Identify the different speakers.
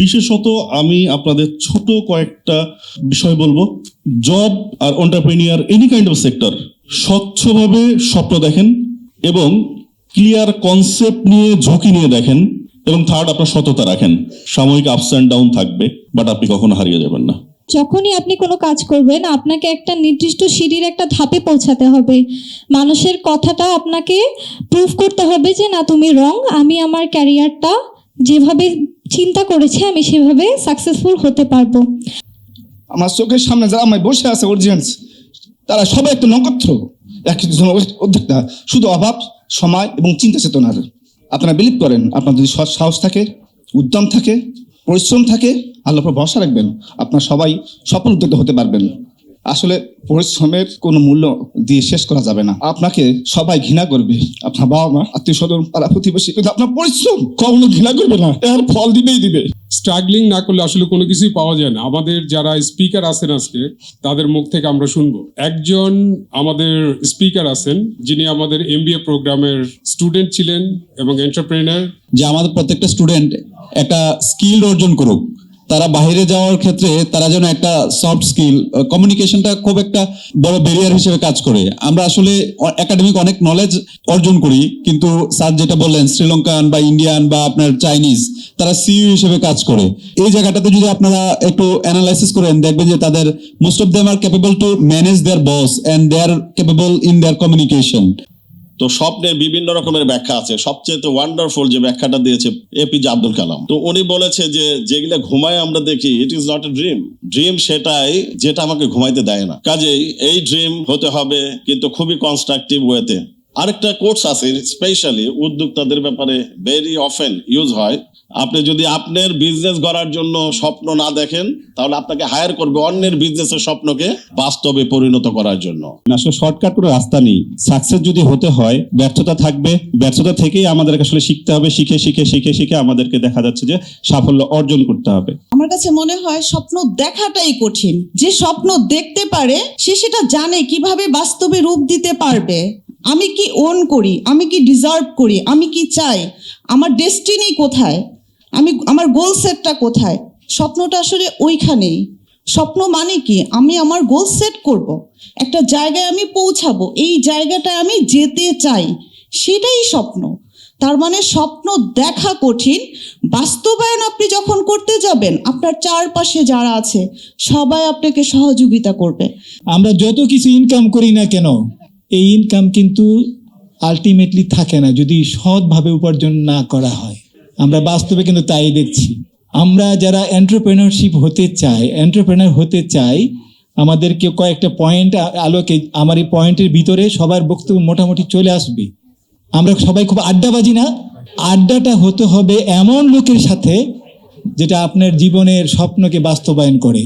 Speaker 1: বিশেষত আমি আপনাদের ছোট কয়েকটা বিষয় বলব। Job R entrepreneur any kind of sector স্বচ্ছভাবে স্বপ্ন দেখেন এবং ক্লিয়ার কনসেপ্ট নিয়ে ঝুঁকি নিয়ে দেখেন এবং থার্ড আপনার সততা রাখেন। সাময়িক আপস অ্যান্ড ডাউন থাকবে বাট আপনি কখনো হারিয়ে যাবেন না।
Speaker 2: যখনই আপনি কোনো কাজ করবেন, আপনাকে একটা নির্দিষ্ট সিঁড়ির একটা ধাপে পৌঁছাতে হবে। মানুষের কথাটা আপনাকে প্রুফ করতে হবে যে, না, তুমি রং আমি আমার ক্যারিয়ারটা যেভাবে চিন্তা করেছি আমি সেভাবে সাকসেসফুল হতে পারব।
Speaker 3: আমার চোখের সামনে যারা আমায় বসে আছে অরিজিনালস তারা সবাই একটা নক্ষত্র একজন উদ্যোক্তা শুধু অভাব, সময় এবং চিন্তা চেতনার। আপনারা বিলিভ করেন, আপনার যদি সৎ সাহস থাকে, উদ্যম থাকে, পরিশ্রম থাকে আল্লাহ ভরসা রাখবেন, আপনার সবাই সফল উদ্যোক্তা হতে পারবেন। আসলে পরিশ্রমের কোনো মূল্য দিয়ে শেষ করা যাবে না। আপনাকে সবাই ঘৃণা করবে। আপনার বাবা মা আত্মীয় স্বজন পাড়া প্রতিবেশী কিন্তু আপনার পরিশ্রম কখনো ঘৃণা করবে না। এর ফল দিবেই দিবে।
Speaker 4: স্ট্রাগলিং না করলে আসলে কোনো কিছুই পাওয়া যায় না। আমাদের যারা স্পিকার আছেন আজকে তাদের মুখ থেকে আমরা শুনব। একজন আমাদের স্পিকার আছেন যিনি আমাদের এমবিএ প্রোগ্রামের স্টুডেন্ট ছিলেন এবং এন্টারপ্রেনার
Speaker 5: যে আমাদের প্রত্যেকটা স্টুডেন্ট একটা স্কিল অর্জন করুক। তারা বাইরে যাওয়ার ক্ষেত্রে তারা যেন একটা সফট স্কিল কমিউনিকেশনটা খুব একটা বড় ব্যারিয়ার হিসেবে কাজ করে। আমরা আসলে একাডেমিক অনেক নলেজ অর্জন করি, কিন্তু স্যার যেটা বললেন, শ্রীলঙ্কান বা ইন্ডিয়ান বা আপনার চাইনিজ তারা সিইউ হিসেবে কাজ করে। এই জায়গাটাতে যদি আপনারা একটু অ্যানালাইসিস করেন, দেখবেন যে তাদের most of them are capable to manage their boss and they are capable in their communication
Speaker 1: তো স্বপ্নের বিভিন্ন রকমের ব্যাখ্যা আছে। সবচেয়ে ওয়ান্ডারফুল যে ব্যাখ্যাটা দিয়েছে এপিজে আব্দুল কালাম। তো উনি বলেছে যে, যেগুলো ঘুমায় আমরা দেখি it is not a dream dream সেটাই যেটা আমাকে ঘুমাইতে দেয় না। কাজেই এই ড্রিম হতে হবে কিন্তু খুবই কনস্ট্রাকটিভ ওয়েতে আরেকটা কোর্স আছে স্পেশালি উদ্যোক্তাদের ব্যাপারে ভেরি অফেন ইউজ হয়। আপনি যদি আপনার বিজনেস গড়ার জন্য স্বপ্ন না দেখেন তাহলে আপনাকে হায়ার করবে অন্যের বিজনেসের স্বপ্নকে বাস্তবে পরিণত করার জন্য।
Speaker 5: আসলে শর্টকাট কোনো রাস্তা নেই। সাকসেস যদি হতে হয় ব্যর্থতা থাকবে। ব্যর্থতা থেকেই আমাদেরকে আসলে শিখতে হবে শিখে শিখে শিখে শিখে আমাদেরকে দেখা যাচ্ছে যে সাফল্য অর্জন করতে হবে।
Speaker 6: আমার কাছে মনে হয় স্বপ্ন দেখাটাই কঠিন। যে স্বপ্ন দেখতে পারে সে সেটা জানে কীভাবে বাস্তবে রূপ দিতে পারবে। আমি কি ওন করি? আমি কি ডিজার্ভ করি? আমি কি চাই? আমার ডেস্টিনি কোথায়? আমি, আমার গোল সেটটা কোথায়? স্বপ্নটা আসলে ওইখানেই। স্বপ্ন মানে কি? আমি আমার গোল সেট করব। একটা জায়গায় আমি পৌঁছাবো। এই জায়গাটায় আমি যেতে চাই। সেটাই স্বপ্ন। তার মানে স্বপ্ন দেখা কঠিন। বাস্তবায়ন আপনি যখন করতে যাবেন, আপনার চারপাশে যারা আছে, সবাই আপনাকে সহযোগিতা করবে।
Speaker 7: আমরা যত কিছু ইনকাম করি না কেন এই ইনকাম কিন্তু আলটিমেটলি থাকে না যদি সৎভাবে উপার্জন না করা হয়। আমরা বাস্তবে কিন্তু তাই দেখছি। আমরা যারা এন্টারপ্রেনারশিপ হতে চাই এন্টারপ্রেনার হতে চাই, আমাদেরকে কয়েকটা পয়েন্ট আলোকে আমার এই পয়েন্টের ভিতরে সবার বক্তব্য মোটামুটি চলে আসবে। আমরা সবাই খুব আড্ডাবাজি না? আড্ডাটা হতে হবে এমন লোকের সাথে যেটা আপনার জীবনের স্বপ্নকে বাস্তবায়ন করে।